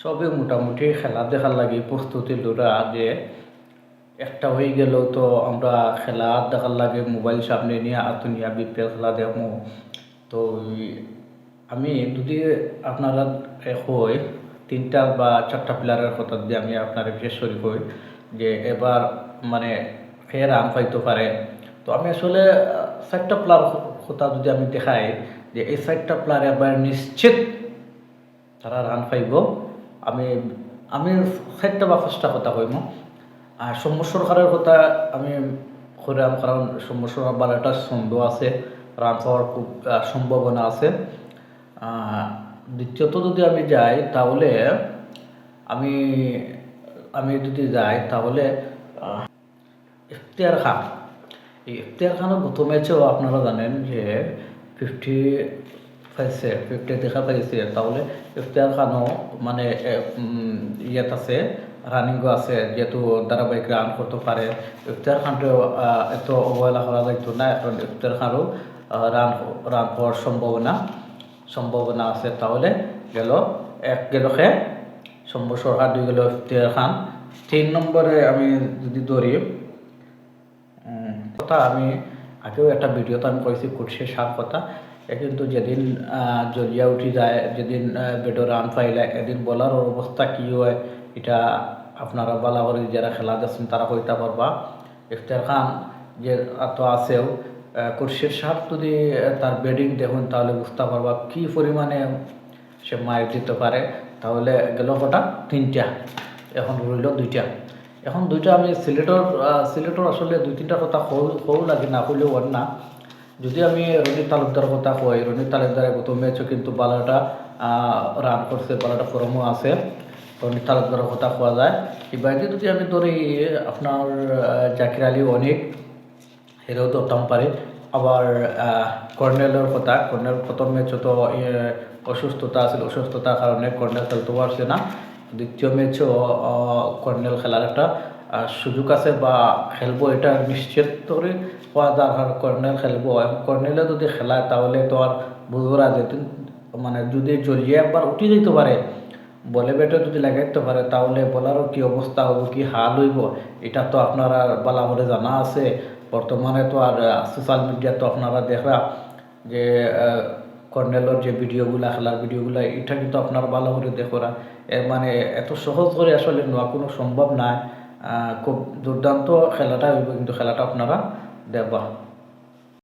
সবে মোটামুটি খেলা দেখার লাগে প্রস্তুতি লোরা আগে একটা হয়ে গেলেও তো আমরা খেলা দেখার লাগে, মোবাইল সামনে নিয়ে আতুনিয়া বিপিএল খেলা দেখো তো আমি যদি আপনারা হয় তিনটা বা চারটা প্লেয়ারের কথা যদি আমি আপনারা বিশেষ করি কই, যে এবার মানে কে রান পাইতে পারে। তো আমি আসলে চারটা প্লেয়ার কথা যদি আমি দেখাই, যে এই চারটা প্লেয়ার এবার নিশ্চিত তারা রান পাইব। আমি আমি চারটা বা পাঁচটা কথা কইম আর সৌম্য সরকারের কথা আমি কইরাম, কারণ সৌম্য সরকার একটা ছন্দ আছে রান পাওয়ার খুব সম্ভাবনা আছে। দ্বিতীয়ত যদি আমি যাই, তাহলে আমি আমি যদি যাই, তাহলে ইফতিয়ার খান। এই ইফতিয়ার খানের গত ম্যাচেও আপনারা জানেন যে ফিফটি পাইছে ফিফটি দেখা পাইছে। তাহলে ইফতিয়ার খানও মানে ইয়াত আছে রানিংও আছে যেহেতু ধারাবাহিক রান করতে পারে। ইফতিয়ার খানকেও আহ, এত অবহেলা করা যাইতো না এখন ইফতিয়ার খানও রান রান হওয়ার সম্ভাবনা সম্ভাবনা আছে। তাহলে গেল এক গেল খে শম্ভু সরকার দুই গেল ইফতিয়ার খান। তিন নম্বরে আমি যদি ধরি কথা আমি আগেও একটা ভিডিওতে আমি কইছি কুটসে সার কথা। কিন্তু যেদিন জলিয়া উঠি যায়, যেদিন বেডো রান পাইলে, এদিন বলার অবস্থা কি হয়, এটা আপনারা বালা করে যারা খেলা দেখছেন, তারা কইতে পারবা। ইফতার খান যে তো আছেও কুরশের সার যদি তার বেডিং দেখুন, তাহলে বুঝতে পারবা কি পরিমাণে সে মাইর দিতে পারে। তাহলে গেল কটা? তিনটা। এখন রইল দুইটা। এখন দুইটা আমি সিলেটর সিলেটর আসলে দুই তিনটা কথা কৌ কৌ লাগে, না আর না। যদি আমি রনিত তালুকদার কথা কই, রনিত তালুকদারের গত ম্যাচও কিন্তু বালাটা রান করছে, বালাটা ফরমও আছে। রনিত তালুকদারের কথা কোয়া যায়। এবার যদি আমি ধরি, আপনার জাকির আলী অনেক, হেরেও ধরতাম পারে। আবার কর্নেলের কথা, কর্নেল প্রথম ম্যাচে তো অসুস্থতা আছিল, অসুস্থতার কারণে কর্নেল খেলতে পারছে না। দ্বিতীয় ম্যাচেও কর্নেল খেলার একটা সুযোগ আছে বা খেলব এটা নিশ্চিত করে হওয়া দরকার কর্নেল খেলব। কর্নেলে যদি খেলায় তাহলে তো আর বুঝবরা যেত মানে যদি জড়িয়ে একবার উঠে যেতে পারে বলে ব্যাটে যদি লাগাইতে পারে তাহলে বলারও কি অবস্থা হইব কি হাল হইব? এটা তো আপনারা বালা করে জানা আছে। বর্তমানে তো আর সোশ্যাল মিডিয়া তো আপনারা দেখা যে কর্নেলের যে ভিডিওগুলা খেলার ভিডিওগুলা এটা কিন্তু আপনারা ভালো করে দেখোরা মানে এত সহজ করে আসলে নেওয়া কোনো সম্ভব আহ, খুব দুর্দান্ত খেলাটা হইব কিন্তু খেলাটা আপনারা দেখবা।